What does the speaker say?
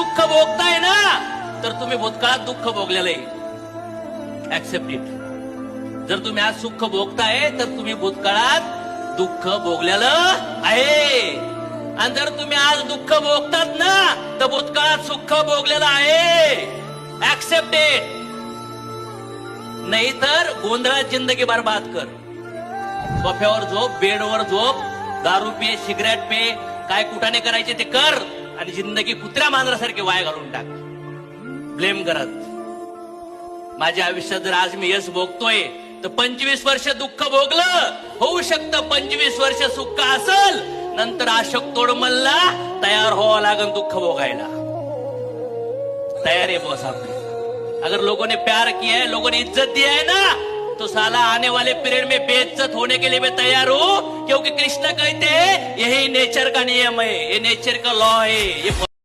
सुख भोगताय ना तर तुम्ही भूतकाळात दुःख भोगलेलं. आहे ऍक्सेप्ट इट जर तुम्ही आज सुख भोगताय तर तुम्ही भूतकाळात दुःख भोगलेलं आहे. आणि जर तुम्ही आज दुःख भोगतात ना तर भूतकाळात सुख भोगलेलं आहे. ऍक्सेप्ट इट नाहीतर गोंधळात जिंदगी बर्बाद कर. सोफ्यावर झोप बेडवर झोप दारू पे सिगरेट पे काय कुठाने करायचे ते कर. आणि जिंदगी कुत्र्या मांजरासारखी वाया घालून टाक. ब्लेम करत. माझ्या आयुष्यात जर आज मी यश भोगतोय तर पंचवीस वर्ष दुःख भोगलं. होऊ शकतं पंचवीस वर्ष सुख असल. नंतर अशोक तोडमलला तयार व्हावं लागल दुःख भोगायला. तयार आहे बॉस आपली अगर लोगों ने प्यार किया है लोगों ने इज्जत दिया है ना तो साला आने वाले पीरियड में बेइज्जत होने के लिए मैं तैयार हूं क्योंकि कृष्ण कहते हैं यही नेचर का नियम है ये नेचर का लॉ है ये